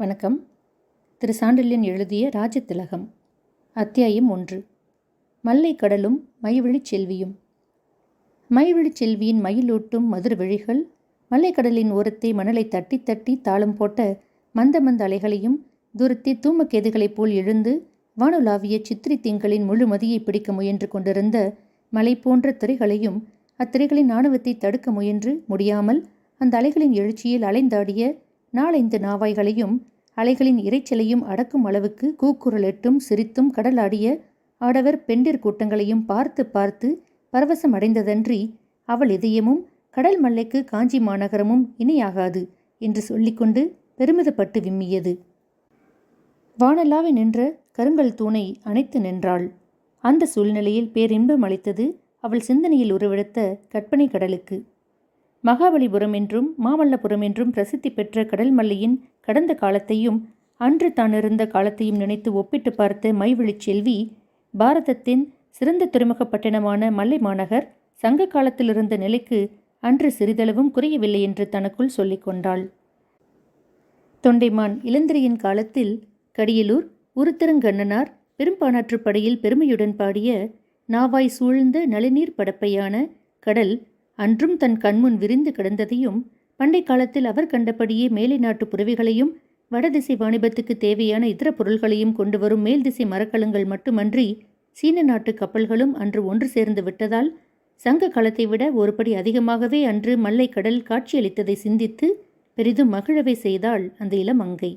வணக்கம். திரு சாண்டில்யன் எழுதிய ராஜத்திலகம் அத்தியாயம் ஒன்று. மல்லை கடலும் மைவிழிச் செல்வியும். மைவழிச் செல்வியின் மயிலூட்டும் மதுர விழிகள் மல்லைக்கடலின் ஓரத்தை மணலை தட்டி தட்டி தாளம் போட்ட மந்த மந்த அலைகளையும் தூரத்தை தூமக்கேதுகளைப் போல் எழுந்து வானுலாவிய சித்திரை திங்களின் முழு மதியை பிடிக்க முயன்று கொண்டிருந்த மலை போன்ற திரைகளையும் அத்திரைகளின் ஆணவத்தை தடுக்க முயன்று முடியாமல் அந்த அலைகளின் எழுச்சியில் அலைந்தாடிய நாளைந்து நாவாய்களையும் அலைகளின் இரைச்சலையும் அடக்கும் அளவுக்கு கூக்குரலிட்டும் சிரித்தும் கடலாடிய ஆடவர் பெண்டிர் கூட்டங்களையும் பார்த்து பார்த்து பரவசம் அடைந்ததன்றி அவள் இதயமும் கடல் மல்லைக்கு காஞ்சி மாநகரமும் இணையாகாது என்று சொல்லிக்கொண்டு பெருமிதப்பட்டு விம்மியது. வானலாவை நின்ற கருங்கல் தூணை அணைத்து நின்றாள். அந்த சூழ்நிலையில் பேரின்பம் அளித்தது அவள் சிந்தனையில் உருவெடுத்த கற்பனை கடலுக்கு. மகாபலிபுரம் என்றும் மாமல்லபுரம் என்றும் பிரசித்தி பெற்ற கடல் மல்லையின் கடந்த காலத்தையும் அன்று தான் இருந்த காலத்தையும் நினைத்து ஒப்பிட்டு பார்த்த மைவழிச் செல்வி பாரதத்தின் சிறந்த துறைமுக பட்டணமான மல்லை மாநகர் சங்க காலத்தில் இருந்த நிலைக்கு அன்று சிறிதளவும் குறையவில்லை என்று தனக்குள் சொல்லிக் கொண்டாள். தொண்டைமான் இளந்திரியின் காலத்தில் கடியலூர் உருத்திரங்கண்ணனார் பெரும்பானாற்றுப்படையில் பெருமையுடன் பாடிய நாவாய் சூழ்ந்த நளிநீர் படப்பையான கடல் அன்றும் தன் கண்முன் விரிந்து கிடந்ததையும் பண்டை காலத்தில் அவர் கண்டபடியே மேலை நாட்டு புறவிகளையும் வடதிசை வாணிபத்துக்கு தேவையான இதர பொருள்களையும் கொண்டு வரும் மேல் திசை மரக்கலங்கள் மட்டுமன்றி சீன நாட்டு கப்பல்களும் அன்று ஒன்று சேர்ந்து விட்டதால் சங்க காலத்தை விட ஒருபடி அதிகமாகவே அன்று மல்லை கடல் காட்சியளித்ததை சிந்தித்து பெரிதும் மகிழவை செய்தாள் அந்த இளமங்கை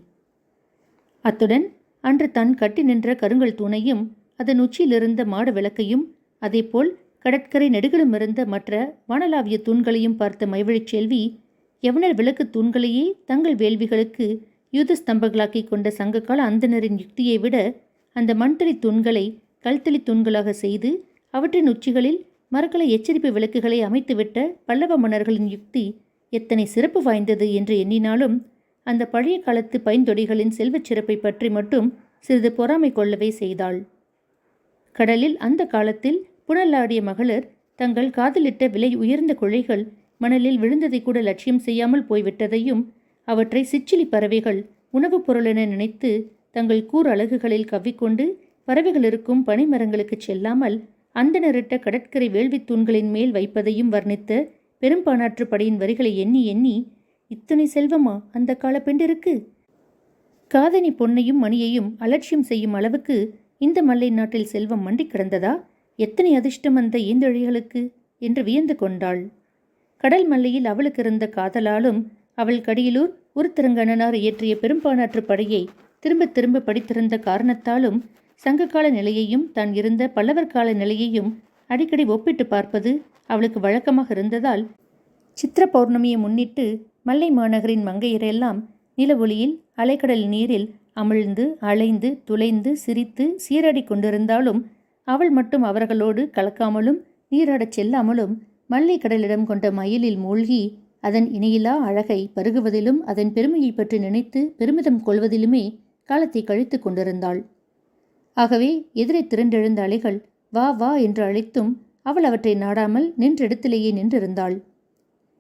அத்துடன் அன்று தன் கட்டி நின்ற கருங்கல் தூணையும் அதன் உச்சியிலிருந்த மாட விளக்கையும் அதேபோல் கடற்கரை நெடுகளும் இருந்த மற்ற வானலாவிய தூண்களையும் பார்த்த மைவழிச் செல்வி யவனர் விளக்கு தூண்களையே தங்கள் வேள்விகளுக்கு யுத ஸ்தம்பங்களாக்கிக் கொண்ட சங்ககால அந்தனரின் யுக்தியை விட அந்த மண்தளி தூண்களை கல்தளி தூண்களாக செய்து அவற்றின் உச்சிகளில் மரக்கலை எச்சரிப்பு விளக்குகளை அமைத்துவிட்ட பல்லவ மன்னர்களின் யுக்தி எத்தனை சிறப்பு வாய்ந்தது என்று எண்ணினாலும் அந்த பழைய காலத்து பைந்தொடிகளின் செல்வச் சிறப்பை பற்றி மட்டும் சிறிது பொறாமை கொள்ளவே செய்தாள். கடலில் அந்த காலத்தில் புனலாடிய மகளிர் தங்கள் காதலிட்ட விலை உயர்ந்த குழைகள் மணலில் விழுந்ததை கூட லட்சியம் செய்யாமல் போய்விட்டதையும் அவற்றை சிச்சிலி பறவைகள் உணவுப் பொருளென நினைத்து தங்கள் கூர் அழகுகளில் கவ்விக்கொண்டு பறவைகள் இருக்கும் பனிமரங்களுக்கு செல்லாமல் நிறட்ட கடற்கரை வேள்வித் தூண்களின் மேல் வைப்பதையும் வர்ணித்த பெரும்பானாற்று படையின் வரிகளை எண்ணி எண்ணி இத்தனை செல்வமா? அந்த கால பெண்டிருக்கு? காதனி பொன்னையும் மணியையும் அலட்சியம் செய்யும் அளவுக்கு இந்த மல்லை நாட்டில் செல்வம் மண்டி கிடந்ததா? எத்தனை அதிர்ஷ்டம் அந்த ஈந்தழிகளுக்கு? என்று வியந்து கொண்டாள். கடல் மல்லையில் அவளுக்கு இருந்த காதலாலும் அவள் கடியிலூர் உருத்திரங்கண்ணனார் இயற்றிய பெரும்பானாற்று படையை திரும்ப திரும்ப படித்திருந்த காரணத்தாலும் சங்ககால நிலையையும் தான் இருந்த பல்லவர் கால நிலையையும் அடிக்கடி ஒப்பிட்டு பார்ப்பது அவளுக்கு வழக்கமாக இருந்ததால் சித்திர பௌர்ணமியை முன்னிட்டு மல்லை மாநகரின் மங்கையரெல்லாம் நில ஒளியில் அலைக்கடல் நீரில் அமிழ்ந்து அலைந்து துளைந்து சிரித்து சீரடி கொண்டிருந்தாலும் அவள் மட்டும் அவர்களோடு கலக்காமலும் நீராடச் செல்லாமலும் மல்லை கடலிடம் கொண்ட மயிலில் மூழ்கி அதன் இணையிலா அழகை பருகுவதிலும் அதன் பெருமையை பற்றி நினைத்து பெருமிதம் கொள்வதிலுமே காலத்தை கழித்து கொண்டிருந்தாள். ஆகவே எதிரே திரண்டெழுந்த அலைகள் வா வா என்று அழைத்தும் அவள் அவற்றை நாடாமல் நின்றெடுத்திலேயே நின்றிருந்தாள்.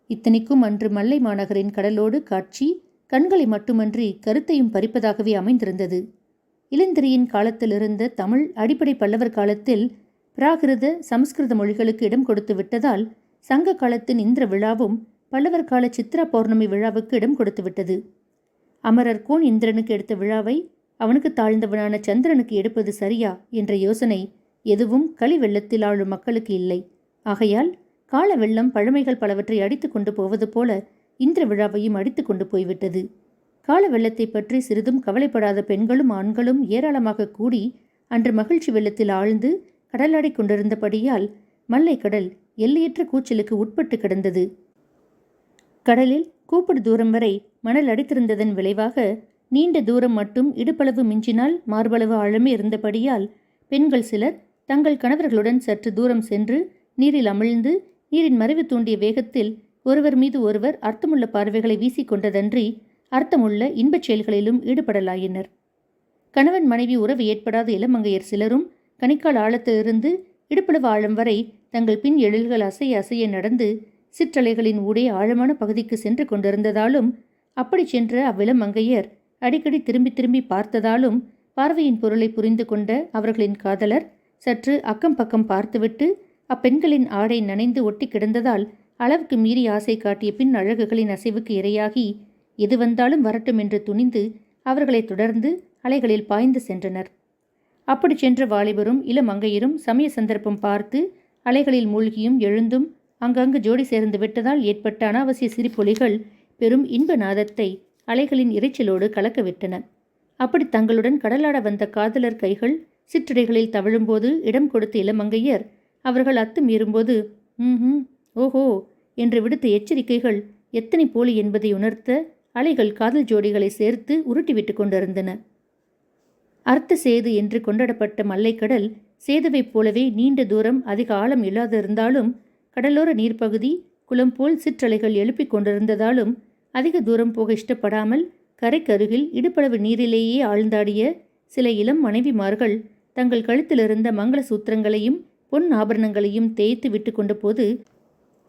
இத்தனைக்கும் அன்று மல்லை மாநகரின் கடலோடு காட்சி கண்களை மட்டுமன்றி கருத்தையும் பறிப்பதாகவே அமைந்திருந்தது. இளந்திரியின் காலத்திலிருந்து தமிழ் அடிப்படை பல்லவர் காலத்தில் பிராகிருத சமஸ்கிருத மொழிகளுக்கு இடம் கொடுத்து விட்டதால் சங்க காலத்தின் இந்திர விழாவும் பல்லவர் கால சித்ரா பௌர்ணமி விழாவுக்கு இடம் கொடுத்து விட்டது. அமரர் கோன் இந்திரனுக்கு எடுத்த விழாவை அவனுக்கு தாழ்ந்தவனான சந்திரனுக்கு எடுப்பது சரியா என்ற யோசனை எதுவும் களி வெள்ளத்தில் ஆளும் மக்களுக்கு இல்லை. ஆகையால் கால வெள்ளம் பழமைகள் பலவற்றை அடித்து கொண்டு போவது போல இந்திர விழாவையும் அடித்து கொண்டு போய்விட்டது. கால வெள்ளத்தை பற்றி சிறிதும் கவலைப்படாத பெண்களும் ஆண்களும் ஏராளமாக கூடி அன்று மகிழ்ச்சி வெள்ளத்தில் ஆழ்ந்து கடலாடி கொண்டிருந்தபடியால் மல்லை கடல் எல்லையற்ற கூச்சலுக்கு உட்பட்டு கிடந்தது. கடலில் கூப்பிடு தூரம் வரை மணல் அடித்திருந்ததன் விளைவாக நீண்ட தூரம் மட்டும் இடுப்பளவு மிஞ்சினால் மார்பளவு ஆழமே இருந்தபடியால் பெண்கள் சிலர் தங்கள் கணவர்களுடன் சற்று தூரம் சென்று நீரில் அமிழ்ந்து நீரின் மறைவு தூண்டிய வேகத்தில் ஒருவர் மீது ஒருவர் அர்த்தமுள்ள பார்வைகளை வீசிக்கொண்டதன்றி அர்த்தமுள்ள இன்பச் செயல்களிலும் ஈடுபடலாயினர். கணவன் மனைவி உறவு ஏற்படாத இளமங்கையர் சிலரும் கணிக்கால் ஆழத்திலிருந்து இடுப்பளவு ஆழம் வரை தங்கள் பின் எழில்கள் அசைய அசைய நடந்து சிற்றலைகளின் ஊடே ஆழமான பகுதிக்கு சென்று கொண்டிருந்ததாலும் அப்படி சென்ற அவ்விளமங்கையர் அடிக்கடி திரும்பி திரும்பி பார்த்ததாலும் பார்வையின் பொருளை புரிந்து கொண்ட அவர்களின் காதலர் சற்று அக்கம் பக்கம் பார்த்துவிட்டு அப்பெண்களின் ஆடை நனைந்து ஒட்டி கிடந்ததால் அளவுக்கு மீறி ஆசை காட்டிய பின் அழகுகளின் அசைவுக்கு இரையாகி எது வந்தாலும் வரட்டும் என்று துணிந்து அவர்களை தொடர்ந்து அலைகளில் பாய்ந்து சென்றனர். அப்படி சென்ற வாலிபரும் இளமங்கையரும் சமய சந்தர்ப்பம் பார்த்து அலைகளில் மூழ்கியும் எழுந்தும் அங்கங்கு ஜோடி சேர்ந்து விட்டதால் ஏற்பட்ட அனாவசிய சிரிப்பொலிகள் பெரும் இன்ப நாதத்தை அலைகளின் இரைச்சலோடு கலக்கவிட்டன. அப்படி தங்களுடன் கடலாட வந்த காதலர் கைகள் சிற்றடைகளில் தவழும்போது இடம் கொடுத்த இளமங்கையர் அவர்கள் அத்துமீறும்போது ம் ஓஹோ என்று விடுத்த எச்சரிக்கைகள் எத்தனை போலி என்பதை உணர்த்த அலைகள் காதல் ஜோடிகளை சேர்த்து உருட்டிவிட்டு கொண்டிருந்தன. அர்த்த சேது என்று கொண்டாடப்பட்ட மல்லைக்கடல் சேதுவைப் போலவே நீண்ட தூரம் அதிக ஆழம் இல்லாதிருந்தாலும் கடலோர நீர்ப்பகுதி குளம் போல் சிற்றலைகள் எழுப்பிக் கொண்டிருந்ததாலும் அதிக தூரம் போக இஷ்டப்படாமல் கரைக்கருகில் இடுப்பளவு நீரிலேயே ஆழ்ந்தாடிய சில இளம் மனைவிமார்கள் தங்கள் கழுத்திலிருந்த மங்கள சூத்திரங்களையும் பொன் ஆபரணங்களையும் தேய்த்து விட்டு கொண்டபோது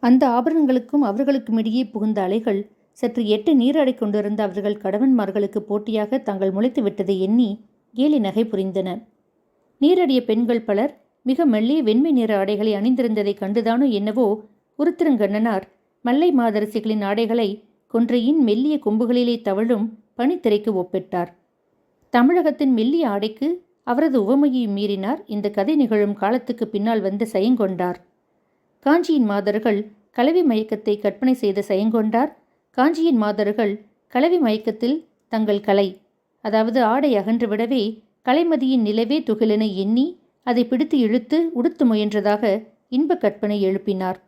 அந்த ஆபரணங்களுக்கும் அவர்களுக்கும் இடையே புகுந்த அலைகள் சற்று எட்டு நீராடி கொண்டிருந்த அவர்கள் கடவன்மார்களுக்கு போட்டியாக தாங்கள் முளைத்து விட்டதை எண்ணி கேலி நகை புரிந்தன நீரடிய பெண்கள் பலர் மிக மெல்லிய வெண்மை நிற ஆடைகளை அணிந்திருந்ததைக் கண்டுதானோ என்னவோ உருத்திரங்கண்ணனார் மல்லை மாதரசிகளின் ஆடைகளை கொன்றையின் மெல்லிய கொம்புகளிலே தவழும் பனித்திரைக்கு ஒப்பிட்டார். தமிழகத்தின் மெல்லிய ஆடைக்கு அவரது உவமையை மீறினார். இந்த கதை நிகழும் காலத்துக்கு பின்னால் வந்து சயங்கொண்டார். காஞ்சியின் மாதர்கள் கலவி மயக்கத்தை கற்பனை செய்த சயங்கொண்டார். காஞ்சியின் மாதர்கள் கலவி மயக்கத்தில் தங்கள் கலை அதாவது ஆடை அகன்றுவிடவே கலைமதியின் நிலவே துகிலென எண்ணி அதை பிடித்து இழுத்து உடுத்து முயன்றதாக இன்ப கற்பனை எழுப்பினார்.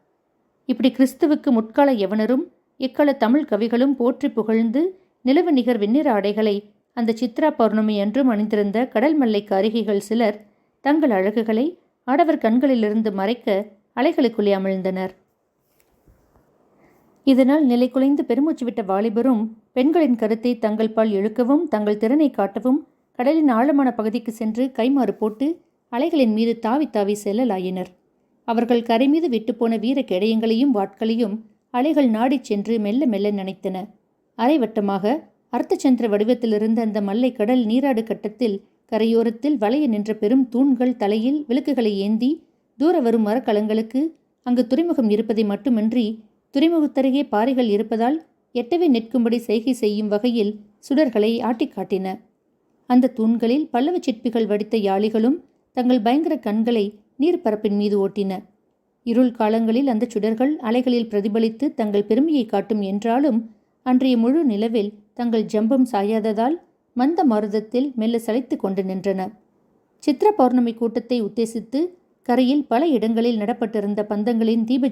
இப்படி கிறிஸ்துவுக்கு முற்கால எவனரும் இக்கால தமிழ் கவிகளும் போற்றி புகழ்ந்து நிலவு நிகர் வெண்ணிற ஆடைகளை அந்த சித்ரா பௌர்ணமி அன்றும் அணிந்திருந்த கடல் மல்லை காரிகைகள் சிலர் தங்கள் அழகுகளை ஆடவர் கண்களிலிருந்து மறைக்க அலைகளுக்குள்ளே அமிழ்ந்தனர். இதனால் நிலை குலைந்து பெருமூச்சு விட்ட வாலிபரும் பெண்களின் கருத்தை தங்கள் பால் இழுக்கவும் தங்கள் திறனை காட்டவும் கடலின் ஆழமான பகுதிக்கு சென்று கைமாறு போட்டு அலைகளின் மீது தாவி தாவி செல்லலாயினர். அவர்கள் கரை மீது விட்டுப்போன வீர கெடயங்களையும் வாட்களையும் அலைகள் நாடிச் சென்று மெல்ல மெல்ல நினைத்தன. அரைவட்டமாக அர்த்தச்சந்திர வடிவத்திலிருந்த அந்த மல்லை கடல் நீராடு கட்டத்தில் கரையோரத்தில் வளைய நின்ற பெரும் தூண்கள் தலையில் விளக்குகளை ஏந்தி தூர வரும் மரக்கலங்களுக்கு அங்கு துறைமுகம் இருப்பதை மட்டுமின்றி துறைமுகத்தருகே பாறைகள் இருப்பதால் எட்டவே நிற்கும்படி செய்கை செய்யும் வகையில் சுடர்களை ஆட்டிக் காட்டின. அந்த தூண்களில் பல்லவ சிற்பிகள் வடித்த யாளிகளும் தங்கள் பயங்கர கண்களை நீர்ப்பரப்பின் மீது ஓட்டின. இருள் காலங்களில் அந்த சுடர்கள் அலைகளில் பிரதிபலித்து தங்கள் பெருமையை காட்டும் என்றாலும் அன்றைய முழு நிலவில் தங்கள் ஜம்பம் சாயாததால் மந்த மருதத்தில் மெல்ல சளைத்து கொண்டு நின்றன. சித்திர பௌர்ணமி கூட்டத்தை உத்தேசித்து கரையில் பல இடங்களில் நடப்பட்டிருந்த பந்தங்களின் தீப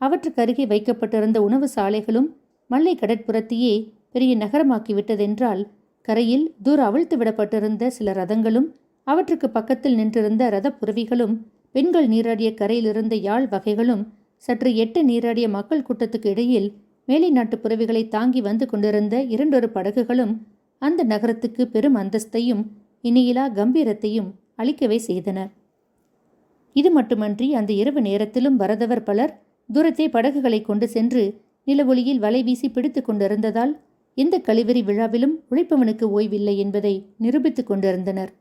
அவற்றுக்கருகே வைக்கப்பட்டிருந்த உணவு சாலைகளும் மல்லை கடற்புறத்தையே பெரிய நகரமாக்கிவிட்டதென்றால் கரையில் தூர அவிழ்த்து விடப்பட்டிருந்த சில ரதங்களும் அவற்றுக்கு பக்கத்தில் நின்றிருந்த ரதப்புறவிகளும் பெண்கள் நீராடிய கரையிலிருந்த யாழ் வகைகளும் சற்று எட்டு நீராடிய மக்கள் கூட்டத்துக்கு இடையில் மேலை நாட்டு புறவிகளை தாங்கி வந்து கொண்டிருந்த இரண்டொரு படகுகளும் அந்த நகரத்துக்கு பெரும் அந்தஸ்தையும் இனியிலா கம்பீரத்தையும் அளிக்கவே செய்தன. இது மட்டுமன்றி அந்த இரவு நேரத்திலும் வரதவர் பலர் தூரத்தே படகுகளை கொண்டு சென்று நிலவொளியில் வலை வீசி பிடித்து கொண்டிருந்ததால் எந்த கழிவறி விழாவிலும் உழைப்பவனுக்கு ஓய்வில்லை என்பதை நிரூபித்துக் கொண்டிருந்தனர்.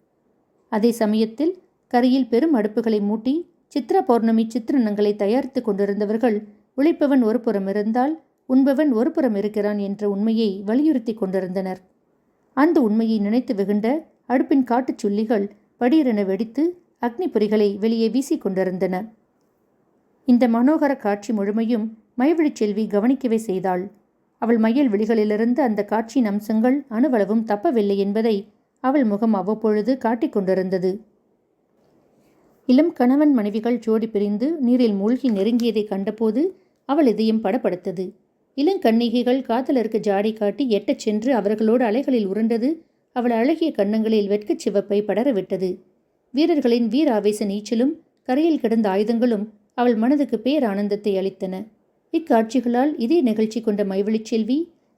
அதே சமயத்தில் கரையில் பெரும் அடுப்புகளை மூட்டி சித்திர பௌர்ணமி சித்திரணங்களை தயாரித்து கொண்டிருந்தவர்கள் உழைப்பவன் ஒரு புறம் இருந்தால் உண்பவன் ஒரு புறம் இருக்கிறான் என்ற உண்மையை வலியுறுத்தி கொண்டிருந்தனர். அந்த உண்மையை நினைத்து வெகுண்ட அடுப்பின் காட்டுச் சுள்ளிகள் படீரென வெடித்து அக்னி பொறிகளை வெளியே வீசிக் கொண்டிருந்தன. இந்த மனோகர காட்சி முழுமையும் மைவிழிச் செல்வி கவனிக்கவே செய்தாள். அவள் மயல் விழிகளிலிருந்து அந்த காட்சியின் அம்சங்கள் அணுவளவும் தப்பவில்லை என்பதை அவள் முகம் அவ்வப்பொழுது காட்டிக் கொண்டிருந்தது. இளம் கணவன் மனைவிகள் ஜோடி பிரிந்து நீரில் மூழ்கி நெருங்கியதை கண்டபோது அவள் இதயம் படப்படுத்தது இளங்கண்ணிகைகள் காதலருக்கு ஜாடி காட்டி எட்டச் சென்று அவர்களோடு அலைகளில் உருண்டது அவள் அழகிய கன்னங்களில் வெட்கச் சிவப்பை படரவிட்டது. வீரர்களின் வீர ஆவேச நீச்சலும் கரையில் கிடந்த ஆயுதங்களும் அவள் மனதுக்கு பேரானந்தத்தை அளித்தன. இக்காட்சிகளால் இதே நிகழ்ச்சி கொண்ட மைவழிச் செல்வி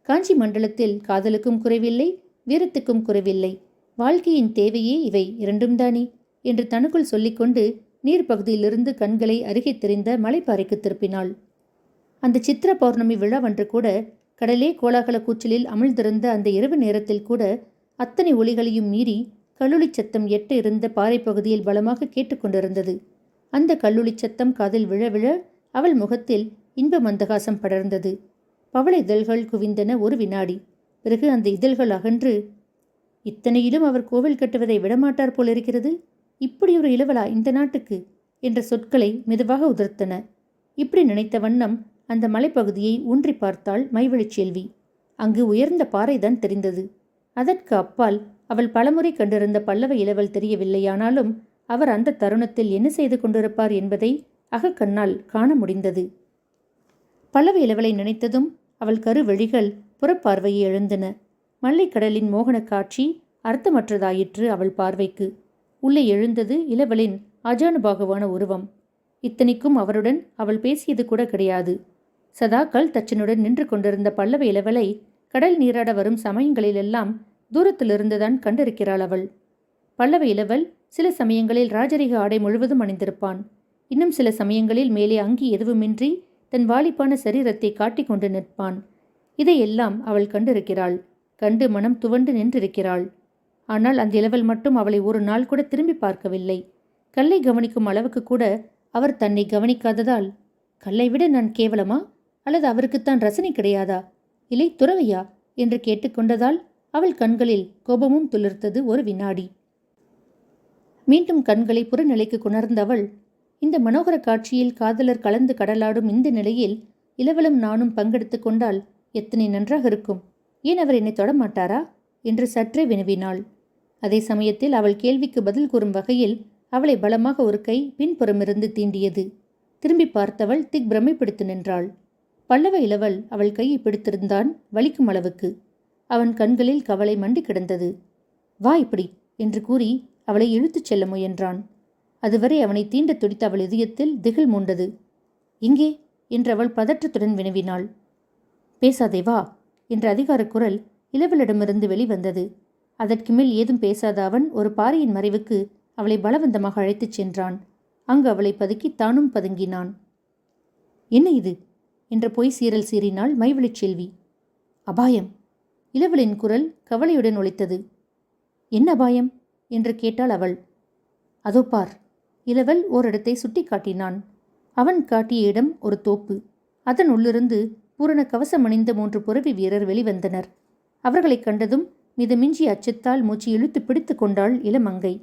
காஞ்சி மண்டலத்தில் காதலுக்கும் குறைவில்லை வீரத்துக்கும் குறைவில்லை. வாழ்க்கையின் தேவையே இவை இரண்டும் தானே என்று தனக்குள் சொல்லிக்கொண்டு நீர்ப்பகுதியிலிருந்து கண்களை அருகே தெரிந்த மலைப்பாறைக்கு திருப்பினாள். அந்த சித்திர பௌர்ணமி விழாவன்று கூட கடலே கோலாகல கூச்சலில் அமிழ்ந்திருந்த அந்த இரவு நேரத்தில் கூட அத்தனை ஒளிகளையும் மீறி கல்லுளிச் சத்தம் எட்ட இருந்த பாறை பகுதியில் பலமாக கேட்டுக்கொண்டிருந்தது அந்த கல்லுளி சத்தம் காதில் விழ விழ அவள் முகத்தில் இன்ப மந்தகாசம் படர்ந்தது. பவள இதழ்கள் குவிந்தன ஒரு வினாடி. பிறகு அந்த இதழ்கள் அகன்று இத்தனையிலும் அவர் கோவில் கட்டுவதை விடமாட்டார் போலிருக்கிறது. இப்படி ஒரு இளவலா இந்த நாட்டுக்கு? என்ற சொற்களை மெதுவாக உதிர்த்தன. இப்படி நினைத்த வண்ணம் அந்த மலைப்பகுதியை ஊன்றி பார்த்தாள் மைவழிச் செல்வி. அங்கு உயர்ந்த பாறைதான் தெரிந்தது. அதற்கு அப்பால் அவள் பலமுறை கண்டிருந்த பல்லவ இளவல் தெரியவில்லையானாலும் அவர் அந்த தருணத்தில் என்ன செய்து கொண்டிருப்பார் என்பதை அகக்கண்ணால் காண முடிந்தது. பல்லவ இளவலை நினைத்ததும் அவள் கருவெழிகள் புறப்பார்வையை எழுந்தன. மல்லைக்கடலின் மோகனக் காட்சி அர்த்தமற்றதாயிற்று அவள் பார்வைக்கு. உள்ளே எழுந்தது இளவலின் அஜானுபாகுவான உருவம். இத்தனைக்கும் அவருடன் அவள் பேசியது கூட கிடையாது. சதாக்கள் தச்சனுடன் நின்று கொண்டிருந்த பல்லவ இளவலை கடல் நீராட வரும் சமயங்களிலெல்லாம் தூரத்திலிருந்துதான் கண்டிருக்கிறாள் அவள். பல்லவ இளவல் சில சமயங்களில் ராஜரிக ஆடை முழுவதும் அணிந்திருப்பான். இன்னும் சில சமயங்களில் மேலே அங்கி எதுவுமின்றி தன் வாலிப்பான சரீரத்தை காட்டிக் கொண்டு நிற்பான். இதையெல்லாம் அவள் கண்டிருக்கிறாள். கண்டு மனம் துவண்டு நின்றிருக்கிறாள். ஆனால் அந்த இளவல் மட்டும் அவளை ஒரு நாள் கூட திரும்பி பார்க்கவில்லை. கல்லை கவனிக்கும் அளவுக்கு கூட அவர் தன்னை கவனிக்காததால் கல்லை விட நான் கேவலமா? அல்லது அவருக்குத்தான் ரசனை கிடையாதா? இல்லை துறவையா? என்று கேட்டுக்கொண்டதால் அவள் கண்களில் கோபமும் துளிர்த்தது ஒரு வினாடி. மீண்டும் கண்களை புறநிலைக்கு கொணர்ந்தவள் இந்த மனோகர காட்சியில் காதலர் கலந்து கடலாடும் இந்த நிலையில் இளவலும் நானும் பங்கெடுத்து கொண்டால் எத்தனை நன்றாக இருக்கும். ஏன் அவர் என்னை தொடமாட்டாரா? என்று சற்றே வினவினாள். அதே சமயத்தில் அவள் கேள்விக்கு பதில் கூறும் வகையில் அவளை பலமாக ஒரு கை பின்புறமிருந்து தீண்டியது. திரும்பி பார்த்தவள் திக் பிரமைப்பிடித்து நின்றாள். பல்லவ இளவல் அவள் கையை பிடித்திருந்தான் வலிக்கும் அளவுக்கு. அவன் கண்களில் கவலை மண்டி கிடந்தது. வா இப்படி என்று கூறி அவளை இழுத்துச் செல்ல முயன்றான். அதுவரை அவனை தீண்ட துடித்த அவள் இதயத்தில் திகில் மூண்டது. இங்கே என்று அவள் பதற்றத்துடன் வினவினாள். பேசாதே வா என்ற அதிகார குரல் இளவலிடமிருந்து வெளிவந்தது. அதற்கு மேல் ஏதும் பேசாத அவன் ஒரு பாறையின் மறைவுக்கு அவளை பலவந்தமாக அழைத்துச் சென்றான். அங்கு அவளை பதுக்கி தானும் பதுங்கினான். என்ன இது? என்ற பொய் சீரல் சீறினாள் மைவழிச் செல்வி. அபாயம் இளவலின் குரல் கவலையுடன் ஒழித்தது என்ன அபாயம்? என்று கேட்டாள் அவள். அதோ பார். இளவல் ஓரிடத்தை சுட்டி காட்டினான். அவன் காட்டிய இடம் ஒரு தோப்பு. அதன் உள்ளிருந்து பூரண கவசம் அணிந்த மூன்று புறவி வீரர் வெளிவந்தனர். அவர்களைக் கண்டதும் மிதமிஞ்சி அச்சத்தால் மூச்சு இழுத்து பிடித்து கொண்டாள் இளமங்கை.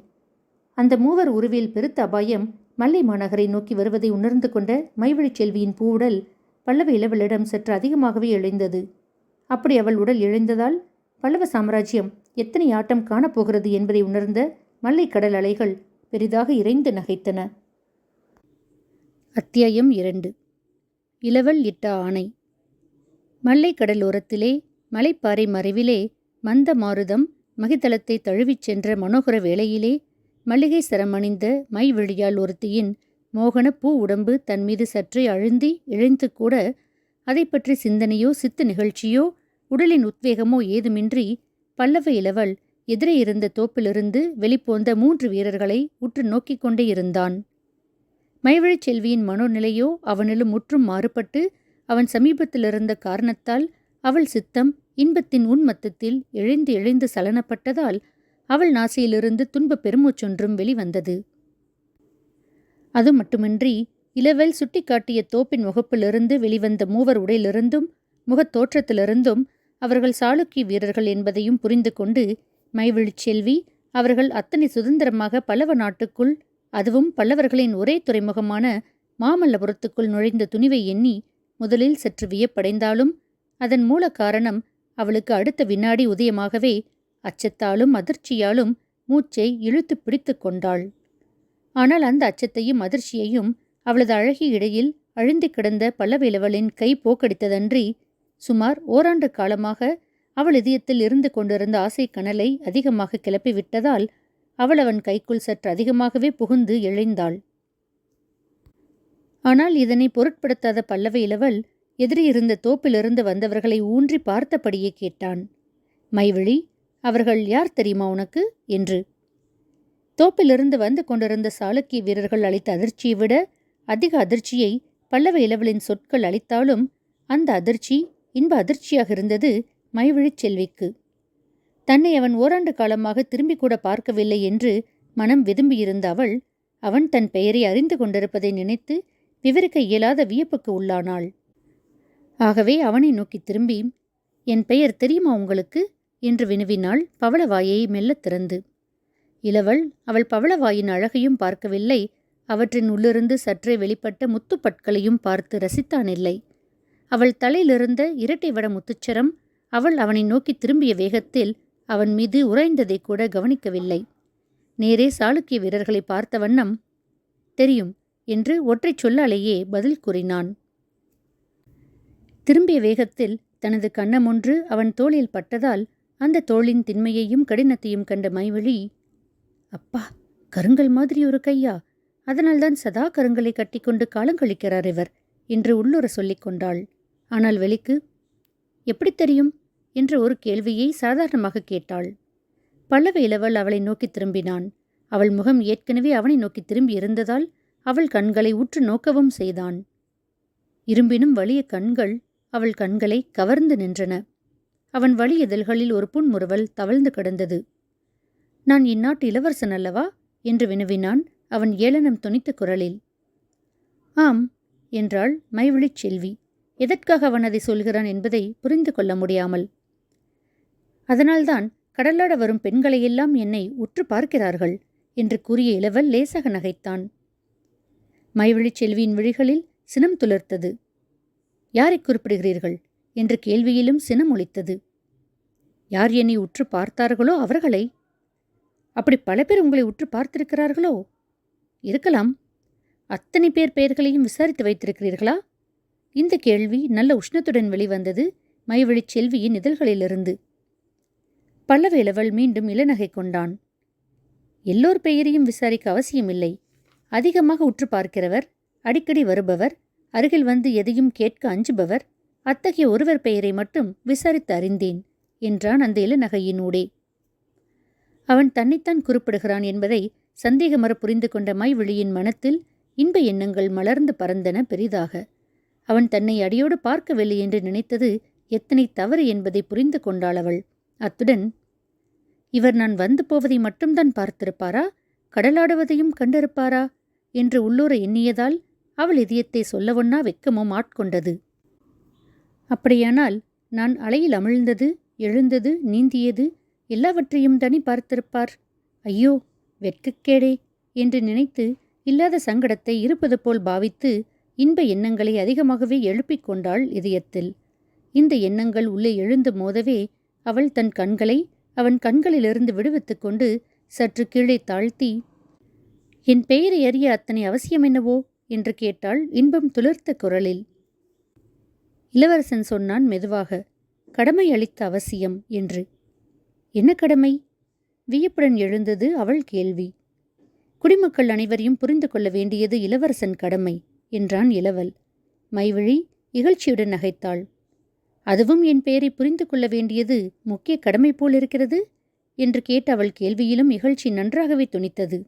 அந்த மூவர் உருவில் பெருத்த அபாயம் மல்லை மாநகரை நோக்கி வருவதை உணர்ந்து கொண்ட மைவழிச் செல்வியின் பூவுடல் பல்லவ இளவலிடம் சற்று அதிகமாகவே இழைந்தது அப்படி அவள் உடல் இழைந்ததால் பல்லவ சாம்ராஜ்யம் எத்தனை ஆட்டம் காணப்போகிறது என்பதை உணர்ந்த மல்லைக்கடல் அலைகள் பெரிதாக இறைந்து நகைத்தன. அத்தியாயம் இரண்டு. இளவல் இட்ட ஆணை. மல்லைக்கடல் ஓரத்திலே மலைப்பாறை மறைவிலே மந்த மாருதம் மகிதளத்தை தழுவிச் சென்ற மனோகர வேளையிலே மல்லிகை சரமணிந்த மை விழியால் ஒருத்தியின் மோகன பூ உடம்பு தன் மீது சற்றே அழுந்தி இழைந்து கூட அதை பற்றி சிந்தனையோ சித்து நிகழ்ச்சியோ உடலின் உத்வேகமோ ஏதுமின்றி பல்லவ இளவல் எதிரே இருந்த தோப்பிலிருந்து வெளிப்போந்த மூன்று வீரர்களை உற்று நோக்கிக் கொண்டே இருந்தான். மைவழிச் செல்வியின் மனோநிலையோ அவனிலும் முற்றும் மாறுபட்டு அவன் சமீபத்திலிருந்த காரணத்தால் அவள் சித்தம் இன்பத்தின் உன்மத்தத்தில் எழுந்து எழுந்து சலனப்பட்டதால் அவள் நாசியிலிருந்து துன்ப பெருமூச்சொன்றும் வெளிவந்தது. அது மட்டுமின்றி இளவல் சுட்டிக்காட்டிய தோப்பின் முகப்பிலிருந்து வெளிவந்த மூவர் உடையிலிருந்தும் முகத் தோற்றத்திலிருந்தும் அவர்கள் சாளுக்கிய வீரர்கள் என்பதையும் புரிந்து கொண்டு மைவிழிச் செல்வி அவர்கள் அத்தனை சுதந்திரமாக பல்லவ நாட்டுக்குள் அதுவும் பல்லவர்களின் ஒரே துறைமுகமான மாமல்லபுரத்துக்குள் நுழைந்த துணிவை எண்ணி முதலில் சற்று வியப்படைந்தாலும் அதன் மூல காரணம் அவளுக்கு அடுத்த வினாடி உதயமாகவே அச்சத்தாலும் அதிர்ச்சியாலும் மூச்சை இழுத்து பிடித்து கொண்டாள். ஆனால் அந்த அச்சத்தையும் அதிர்ச்சியையும் அவளது அழகிய இடையில் அழுந்தி கிடந்த பல்லவிலவளின் கை போக்கடித்ததன்றி சுமார் ஓராண்டு காலமாக அவள் இதயத்தில் இருந்து கொண்டிருந்த ஆசை கனலை அதிகமாக கிளப்பிவிட்டதால் அவள் அவன் கைக்குள் சற்று அதிகமாகவே புகுந்து எழுந்தாள். ஆனால் இதனை பொருட்படுத்தாத பல்லவ இளவல் எதிரியிருந்த தோப்பிலிருந்து வந்தவர்களை ஊன்றி பார்த்தபடியே கேட்டான். மைவிழி அவர்கள் யார் தெரியுமா உனக்கு? என்று. தோப்பிலிருந்து வந்து கொண்டிருந்த சாளுக்கிய வீரர்கள் அளித்த அதிர்ச்சியை விட அதிக அதிர்ச்சியை பல்லவ இளவலின் சொற்கள் அளித்தாலும் அந்த அதிர்ச்சி இன்ப அதிர்ச்சியாக இருந்தது மைவிழிச் செல்விக்கு. தன்னை அவன் ஓராண்டு காலமாக திரும்பி கூட பார்க்கவில்லை என்று மனம் விரும்பியிருந்த அவள் அவன் தன் பெயரை அறிந்து கொண்டிருப்பதை நினைத்து விவரிக்க இயலாத வியப்புக்கு உள்ளானாள். ஆகவே அவனை நோக்கி திரும்பி என் பெயர் தெரியுமா உங்களுக்கு? என்று வினவினாள் பவளவாயை மெல்லத் திறந்து. இளவள் அவள் பவளவாயின் அழகையும் பார்க்கவில்லை அவற்றின் உள்ளிருந்து சற்றே வெளிப்பட்ட முத்துப்பட்களையும் பார்த்து ரசித்தானில்லை. அவள் தலையிலிருந்த இரட்டை வட முத்துச்சரம் அவள் அவனை நோக்கி திரும்பிய வேகத்தில் அவன் மீது உறைந்ததை கூட கவனிக்கவில்லை. நேரே சாளுக்கிய வீரர்களை பார்த்த வண்ணம் தெரியும் என்று ஒற்றைச் சொல்லாலேயே பதில் கூறினான். திரும்பிய வேகத்தில் தனது கண்ணமொன்று அவன் தோளில் பட்டதால் அந்த தோளின் திண்மையையும் கடினத்தையும் கண்ட மைவழி அப்பா கருங்கல் மாதிரி ஒரு கையா? அதனால்தான் சதா கருங்கலை கட்டிக்கொண்டு காலங்கழிக்கிறார் இவர் என்று உள்ளுர சொல்லிக் கொண்டாள். ஆனால் வெளிக்கு எப்படி தெரியும்? என்ற ஒரு கேள்வியை சாதாரணமாக கேட்டாள். பல்லவ இளவல் அவளை நோக்கி திரும்பினான். அவள் முகம் ஏற்கனவே அவனை நோக்கி திரும்பி இருந்ததால் அவள் கண்களை உற்று நோக்கவும் செய்தான். இரும்பினும் வலிய கண்கள் அவள் கண்களை கவர்ந்து நின்றன. அவன் வழி இதழ்களில் ஒரு புன்முறுவல் தவழ்ந்து கிடந்தது. நான் இந்நாட்டு இளவரசன் அல்லவா? என்று வினவினான் அவன் ஏளனம் துணித்த குரலில். ஆம் என்றாள் மைவிழிச் செல்வி. எதற்காக அவன் அதை சொல்கிறான் என்பதை புரிந்து கொள்ள முடியாமல். அதனால்தான் கடலாட வரும் பெண்களையெல்லாம் என்னை உற்று பார்க்கிறார்கள் என்று கூறிய இளவல் லேசக நகைத்தான். மைவழிச் செல்வியின் விழிகளில் சினம் துளிர்த்தது. யாரை குறிப்பிடுகிறீர்கள்? என்ற கேள்வியிலும் சினம் ஒழித்தது யார் என்னை உற்று பார்த்தார்களோ அவர்களை? அப்படி பல பேர் உங்களை உற்று பார்த்திருக்கிறார்களோ? இருக்கலாம். அத்தனை பேர் பெயர்களையும் விசாரித்து வைத்திருக்கிறீர்களா? இந்த கேள்வி நல்ல உஷ்ணத்துடன் வெளிவந்தது மைவழிச் செல்வியின் இதழ்களிலிருந்து. பல்லவேலவள் மீண்டும் இளநகை கொண்டான். எல்லோர் பெயரையும் விசாரிக்க அவசியமில்லை. அதிகமாக உற்று பார்க்கிறவர் அடிக்கடி வருபவர் அருகில் வந்து எதையும் கேட்க அஞ்சுபவர் அத்தகைய ஒருவர் பெயரை மட்டும் விசாரித்து அறிந்தேன் என்றான் அந்த இளநகையினூடே. அவன் தன்னைத்தான் குறிப்பிடுகிறான் என்பதை சந்தேகமர புரிந்து கொண்ட மைவிழியின் மனத்தில் இன்ப எண்ணங்கள் மலர்ந்து பறந்தன பெரிதாக. அவன் தன்னை அடியோடு பார்க்கவில்லை என்று நினைத்தது எத்தனை தவறு என்பதை புரிந்து கொண்டாள் அவள் அத்துடன் இவர் நான் வந்து போவதை மட்டும்தான் பார்த்திருப்பாரா? கடலாடுவதையும் கண்டிருப்பாரா? என்று உள்ளூர எண்ணியதால் அவள் இதயத்தை சொல்லவொன்னா வெக்கமும் ஆட்கொண்டது. அப்படியானால் நான் அலையில் அமிழ்ந்தது எழுந்தது நீந்தியது எல்லாவற்றையும் தனி பார்த்திருப்பார். ஐயோ வெட்கக்கேடே என்று நினைத்து இல்லாத சங்கடத்தை இருப்பது போல் பாவித்து இன்ப எண்ணங்களை அதிகமாகவே எழுப்பிக் கொண்டாள் இதயத்தில். இந்த எண்ணங்கள் உள்ளே எழுந்து மோதவே அவள் தன் கண்களை அவன் கண்களிலிருந்து விடுவித்துக் கொண்டு சற்று கீழே தாழ்த்தி என் பெயரை அறிய அத்தனை அவசியம் என்னவோ? என்று கேட்டாள் இன்பம் துளிர்த்த குரலில். இளவரசன் சொன்னான் மெதுவாக கடமை அளித்த அவசியம் என்று. என்ன கடமை? வியப்புடன் எழுந்தது அவள் கேள்வி. குடிமக்கள் அனைவரையும் புரிந்து கொள்ள வேண்டியது இளவரசன் கடமை. என்றான் இளவல். மைவிழி இகழ்ச்சியுடன் நகைத்தாள். அதுவும் என் பெயரை புரிந்து கொள்ள வேண்டியது முக்கிய கடமை போல் இருக்கிறது? என்று கேட்ட அவள் கேள்வியிலும் இகழ்ச்சி நன்றாகவே துணித்தது.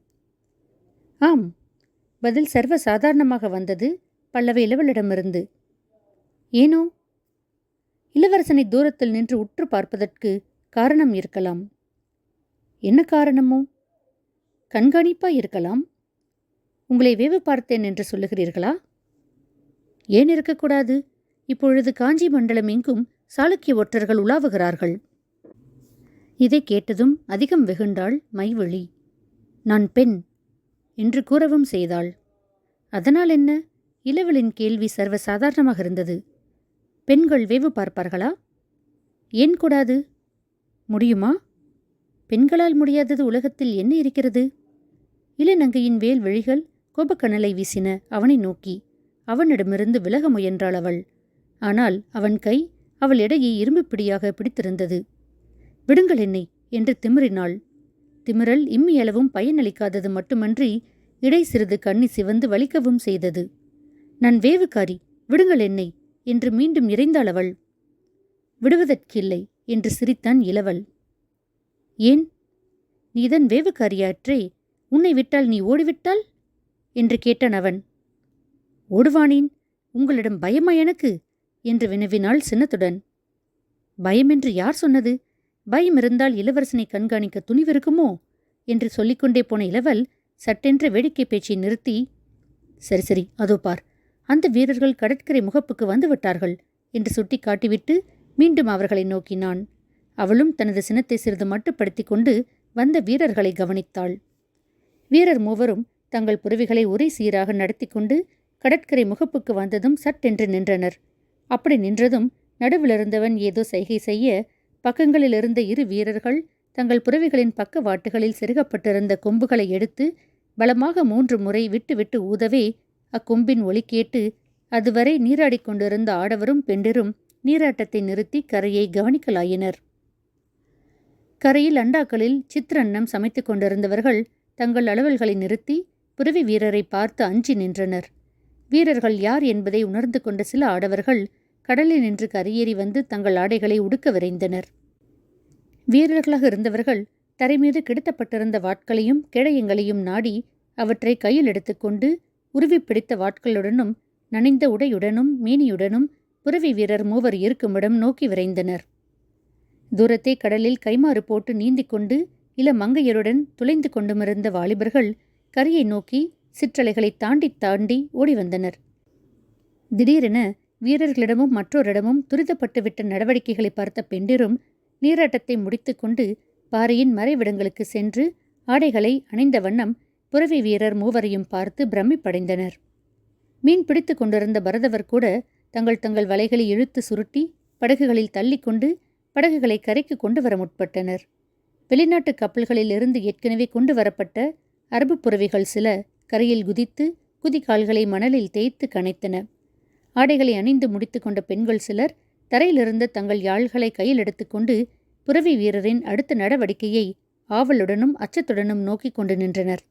ஆம் பதில் சர்வ சாதாரணமாக வந்தது பல்லவ இளவலிடமிருந்து. ஏனோ? இளவரசனை தூரத்தில் நின்று உற்று பார்ப்பதற்கு காரணம் இருக்கலாம். என்ன காரணமோ? கண்காணிப்பாய் இருக்கலாம். உங்களை வேவு பார்த்தேன் என்று சொல்லுகிறீர்களா? ஏன் இருக்கக்கூடாது? இப்பொழுது காஞ்சி மண்டலம் எங்கும் சாளுக்கிய ஒற்றர்கள் உலாவுகிறார்கள். இதை கேட்டதும் அதிகம் வெகுண்டாள் மைவழி நான் பெண் என்று கூறவும் செய்தாள். அதனால் என்ன? இளவலின் கேள்வி சர்வ சாதாரணமாக இருந்தது. பெண்கள் வேவு பார்ப்பார்களா? ஏன் கூடாது? முடியுமா? பெண்களால் முடியாதது உலகத்தில் என்ன இருக்கிறது? இளநங்கையின் வேல் விழிகள் கோபக்கணலை வீசின அவனை நோக்கி அவனிடமிருந்து விலக முயன்றாள் அவள். ஆனால் அவன் கை அவள் இடையே இரும்பு பிடியாக பிடித்திருந்தது. விடுங்கள் என்னை என்று திமிறினாள். திமிரல் இம்மியளவும் பயனளிக்காதது மட்டுமன்றி இடை சிறிது கண்ணி சிவந்து வலிக்கவும் செய்தது. நான் வேவுக்காரி விடுங்கள் என்னை என்று மீண்டும் இறைந்தாள் அவள். விடுவதற்கில்லை என்று சிரித்தான் இளவல். ஏன்? நீதன் வேவுக்காரியாற்றே. உன்னை விட்டால் நீ ஓடிவிட்டால்? என்று கேட்டான் அவன் ஓடுவானேன் உங்களிடம் பயமா எனக்கு? என்று வினவினாள் சின்னத்துடன். பயமென்று யார் சொன்னது? பயம் இருந்தால் இளவரசனை கண்காணிக்க துணிவிருக்குமோ என்று சொல்லிக்கொண்டே போன இளவல் சட்டென்ற வேடிக்கை பேச்சை நிறுத்தி சரி சரி அதோ பார் அந்த வீரர்கள் கடற்கரை முகப்புக்கு வந்து விட்டார்கள் என்று சுட்டி காட்டிவிட்டு மீண்டும் அவர்களை நோக்கினான். அவளும் தனது சினத்தை சிறிது மட்டுப்படுத்தி கொண்டு வந்த வீரர்களை கவனித்தாள். வீரர் மூவரும் தங்கள் புறவிகளை ஒரே சீராக நடத்தி கொண்டு கடற்கரை முகப்புக்கு வந்ததும் சட்டென்று நின்றனர். அப்படி நின்றதும் நடுவிலிருந்தவன் ஏதோ சைகை செய்ய பக்கங்களிலிருந்த இரு வீரர்கள் தங்கள் புறவிகளின் பக்கவாட்டுகளில் செருகப்பட்டிருந்த கொம்புகளை எடுத்து பலமாக மூன்று முறை விட்டு விட்டு ஊதவே அக்கொம்பின் ஒலி கேட்டு அதுவரை நீராடிக் கொண்டிருந்த ஆடவரும் பெண்டிரும் நீராட்டத்தை நிறுத்தி கரையை கவனிக்கலாயினர். கரையில் அண்டாக்களில் சித்திரன்னம் சமைத்துக் கொண்டிருந்தவர்கள் தங்கள் அலுவல்களை நிறுத்தி புரவி வீரரை பார்த்து அஞ்சி நின்றனர். வீரர்கள் யார் என்பதை உணர்ந்து கொண்ட சில ஆடவர்கள் கடலில் நின்று கரையேறி வந்து தங்கள் ஆடைகளை உடுக்க விரைந்தனர். வீரர்களாக இருந்தவர்கள் தரை மீது கிடத்தப்பட்டிருந்த வாட்களையும் கிடயங்களையும் நாடி அவற்றை கையில் எடுத்துக்கொண்டு உருவி பிடித்த வாட்களுடனும் நனைந்த உடையுடனும் மீனியுடனும் புரவி வீரர் மூவர் இருக்குமிடம் நோக்கி விரைந்தனர். தூரத்தே கடலில் கைமாறு போட்டு நீந்திக் கொண்டு இள மங்கையருடன் துளைந்து கொண்டுமிருந்த வாலிபர்கள் கரையை நோக்கி சிற்றலைகளை தாண்டி தாண்டி ஓடி வந்தனர். திடீரென வீரர்களிடமும் மற்றோரிடமும் துரிதப்பட்டுவிட்ட நடவடிக்கைகளை பார்த்த பெண்டிரும் நீராட்டத்தை முடித்துக்கொண்டு பாறையின் மறைவிடங்களுக்கு சென்று ஆடைகளை அணிந்த வண்ணம் புறவி வீரர் மூவரையும் பார்த்து பிரமிப்படைந்தனர். மீன் பிடித்து கொண்டிருந்த பரதவர் கூட தங்கள் தங்கள் வலைகளை இழுத்து சுருட்டி படகுகளில் தள்ளிக்கொண்டு படகுகளை கரைக்கு கொண்டு வர முற்பட்டனர். வெளிநாட்டு கப்பல்களில் இருந்து ஏற்கனவே கொண்டு வரப்பட்ட அரபு புறவிகள் சில கரையில் குதித்து குதிகால்களை மணலில் தேய்த்து கனைத்தன ஆடைகளை அணிந்து முடித்து கொண்ட பெண்கள் சிலர் தரையிலிருந்த தங்கள் யாழ்களை கையில் எடுத்துக்கொண்டு புறவி வீரரின் அடுத்த நடவடிக்கையை ஆவலுடனும் அச்சத்துடனும் நோக்கிக் கொண்டு நின்றனர்.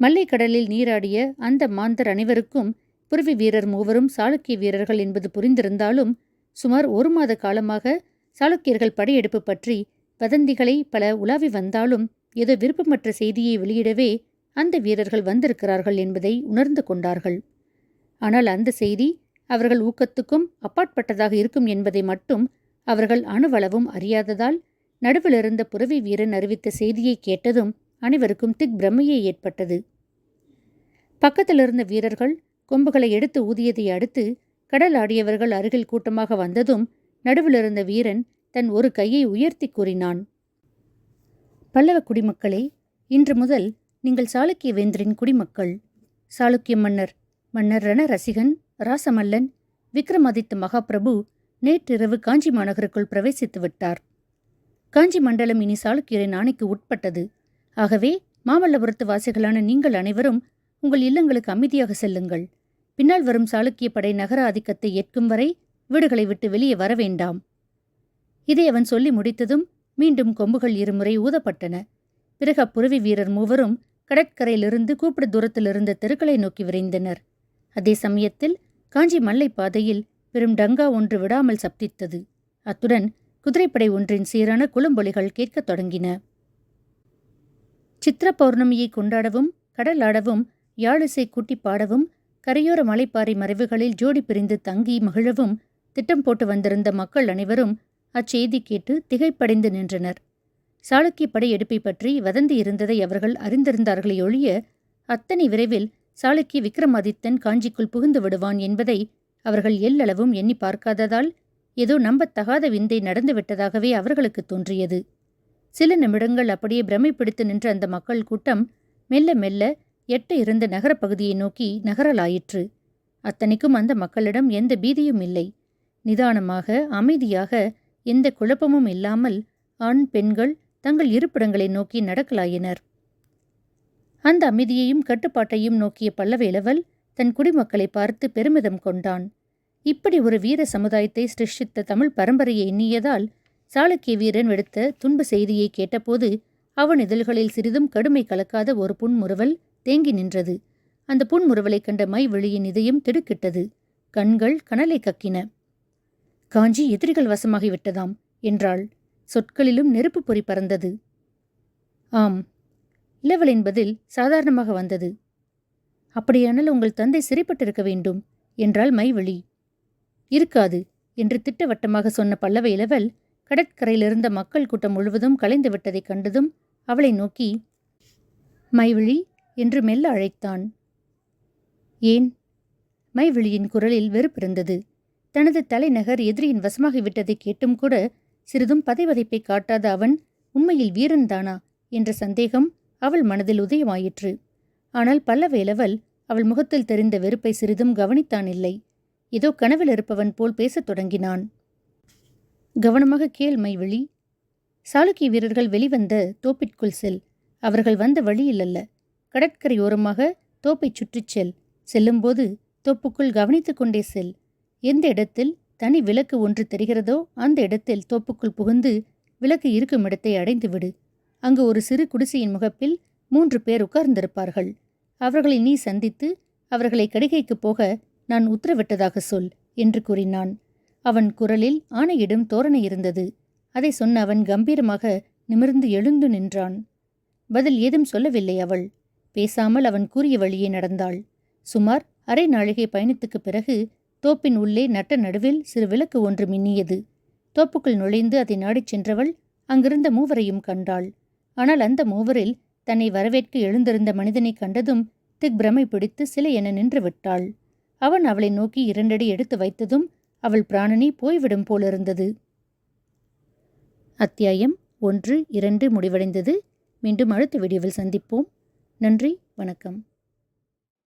மல்லைக்கடலில் நீராடிய அந்த மாந்தர் அனைவருக்கும் புரவி வீரர் மூவரும் சாளுக்கிய வீரர்கள் என்பது புரிந்திருந்தாலும் சுமார் ஒரு மாத காலமாக சாளுக்கியர்கள் படையெடுப்பு பற்றி வதந்திகளை பல உலாவி வந்தாலும் ஏதோ விருப்பமற்ற செய்தியை வெளியிடவே அந்த வீரர்கள் வந்திருக்கிறார்கள் என்பதை உணர்ந்து கொண்டார்கள். ஆனால் அந்த செய்தி அவர்கள் ஊக்கத்துக்கும் அப்பாற்பட்டதாக இருக்கும் என்பதை மட்டும் அவர்கள் அணுவளவும் அறியாததால் நடுவிலிருந்த புறவி வீரன் அறிவித்த செய்தியை கேட்டதும் அனைவருக்கும் திக் பிரமையே ஏற்பட்டது. பக்கத்திலிருந்த வீரர்கள் கொம்புகளை எடுத்து ஊதியதை அடுத்து கடல் ஆடியவர்கள் அருகில் கூட்டமாக வந்ததும் நடுவிலிருந்த வீரன் தன் ஒரு கையை உயர்த்தி கூறினான். பல்லவ குடிமக்களே இன்று முதல் நீங்கள் சாளுக்கிய வேந்தரின் குடிமக்கள். சாளுக்கிய மன்னர் மன்னர் ரண ரசிகன் ராசமல்லன் விக்ரமாதித்த மகாபிரபு நேற்றிரவு காஞ்சி மாநகருக்குள் பிரவேசித்து விட்டார். காஞ்சி மண்டலம் இனி சாளுக்கியரின் ஆணைக்கு உட்பட்டது. ஆகவே மாமல்லபுரத்து வாசிகளான நீங்கள் அனைவரும் உங்கள் இல்லங்களுக்கு அமைதியாக செல்லுங்கள். பின்னால் வரும் சாளுக்கிய படை நகர ஆதிக்கத்தை ஏற்கும் வரை வீடுகளை விட்டு வெளியே வர வேண்டாம். இதை அவன் சொல்லி முடித்ததும் மீண்டும் கொம்புகள் இருமுறை ஊதப்பட்டன. பிறகு அப்புறவி வீரர் மூவரும் கடற்கரையிலிருந்து கூப்பிடு தூரத்திலிருந்த தெருக்களை நோக்கி விரைந்தனர். அதே சமயத்தில் காஞ்சி மல்லை பாதையில் பெரும் டங்கா ஒன்று விடாமல் சப்தித்தது. அத்துடன் குதிரைப்படை ஒன்றின் சீரான குளம்பொலிகள் கேட்கத் தொடங்கின. சித்திர பௌர்ணமியை கொண்டாடவும் கடலாடவும் யாழிசை கூட்டி பாடவும் கரையோர மலைப்பாறை மறைவுகளில் ஜோடி பிரிந்து தங்கி மகிழவும் திட்டம் போட்டு வந்திருந்த மக்கள் அனைவரும் அச்செய்தி கேட்டு திகைப்படைந்து நின்றனர். சாளுக்கிய படையெடுப்பை பற்றி வதந்தி இருந்ததை அவர்கள் அறிந்திருந்தார்களே ஒழிய அத்தனை விரைவில் சாளுக்கிய விக்ரமாதித்தன் காஞ்சிக்குள் புகுந்து விடுவான் என்பதை அவர்கள் எல்லளவும் எண்ணி பார்க்காததால் ஏதோ நம்பத்தகாத விந்தை நடந்துவிட்டதாகவே அவர்களுக்கு தோன்றியது. சில நிமிடங்கள் அப்படியே பிரமை பிடித்து நின்ற அந்த மக்கள் கூட்டம் மெல்ல மெல்ல எட்ட இருந்த நகரப்பகுதியை நோக்கி நகரலாயிற்று. அத்தனைக்கும் அந்த மக்களிடம் எந்த பீதியும் இல்லை. நிதானமாக அமைதியாக எந்த குழப்பமும் இல்லாமல் ஆண் பெண்கள் தங்கள் இருப்பிடங்களை நோக்கி நடக்கலாயினர். அந்த அமைதியையும் கட்டுப்பாட்டையும் நோக்கிய பல்லவேலவல் தன் குடிமக்களை பார்த்து பெருமிதம் கொண்டான். இப்படி ஒரு வீர சமுதாயத்தை சிருஷ்டித்த தமிழ் பரம்பரையை எண்ணியதால் சாளுக்கிய வீரன் விடுத்த துன்ப செய்தியை கேட்டபோது அவன் இதழ்களில் சிறிதும் கடுமை கலக்காத ஒரு புன்முறுவல் தேங்கி நின்றது. அந்த புன்முறுவலைக் கண்ட மை வெளியின் இதயம் திடுக்கிட்டது. கண்கள் கனலை கக்கின. காஞ்சி எதிரிகள் வசமாகிவிட்டதாம் என்றாள். சொற்களிலும் நெருப்பு பொறி பறந்தது. ஆம் இளவலின் பதில் சாதாரணமாக வந்தது. அப்படியானால் உங்கள் தந்தை சிறைப்பட்டிருக்க வேண்டும் என்றாள் மைவழி இருக்காது என்று திட்டவட்டமாக சொன்ன பல்லவ இளவல் கடற்கரையிலிருந்த மக்கள் கூட்டம் முழுவதும் கலைந்து விட்டதைக் கண்டதும் அவளை நோக்கி மைவிழி என்று மெல்ல அழைத்தான். ஏன்? மைவிழியின் குரலில் வெறுப்பிருந்தது தனது தலைநகர் எதிரியின் வசமாகிவிட்டதை கேட்டும் கூட சிறிதும் பதைவதைப்பை காட்டாத அவன் உண்மையில் வீரன்தானா என்ற சந்தேகம் அவள் மனதில் உதயமாயிற்று. ஆனால் பல்லவேலவல் அவள் முகத்தில் தெரிந்த வெறுப்பை சிறிதும் கவனித்தான் இல்லை ஏதோ கனவில் இருப்பவன் போல் பேசத் தொடங்கினான். கவனமாக கேள் மைவிழி சாளுக்கிய வீரர்கள் வெளிவந்த தோப்பிற்குள் செல். அவர்கள் வந்த வழியில் அல்ல. கடற்கரையோரமாக தோப்பைச் சுற்றிச் செல். செல்லும்போது தோப்புக்குள் கவனித்துக் கொண்டே செல். எந்த இடத்தில் தனி விளக்கு ஒன்று தெரிகிறதோ அந்த இடத்தில் தோப்புக்குள் புகுந்து விளக்கு இருக்கும் இடத்தை அடைந்துவிடு அங்கு ஒரு சிறு குடிசையின் முகப்பில் மூன்று பேர் உட்கார்ந்திருப்பார்கள். அவர்களை நீ சந்தித்து அவர்களை கடிகைக்குப் போக நான் உத்தரவிட்டதாக சொல் என்று கூறினான். அவன் குரலில் ஆணையிடும் தோரணை இருந்தது. அதை சொன்ன அவன் கம்பீரமாக நிமிர்ந்து எழுந்து நின்றான். பதில் ஏதும் சொல்லவில்லை அவள். பேசாமல் அவன் கூறிய வழியே நடந்தாள். சுமார் அரை நாழிகை பயணத்துக்குப் பிறகு தோப்பின் உள்ளே நட்ட நடுவில் சிறு விளக்கு ஒன்று மின்னியது. தோப்புக்குள் நுழைந்து அதை நாடிச் சென்றவள் அங்கிருந்த மூவரையும் கண்டாள். ஆனால் அந்த மூவரில் தன்னை வரவேற்க எழுந்திருந்த மனிதனை கண்டதும் திக் பிரமை பிடித்து சிலை என நின்று விட்டாள். அவன் அவளை நோக்கி இரண்டடி எடுத்து வைத்ததும் அவள் பிராணனி போய்விடும் போலிருந்தது. அத்தியாயம் ஒன்று இரண்டு முடிவடைந்தது. மீண்டும் அடுத்த வீடியோவில் சந்திப்போம். நன்றி வணக்கம்.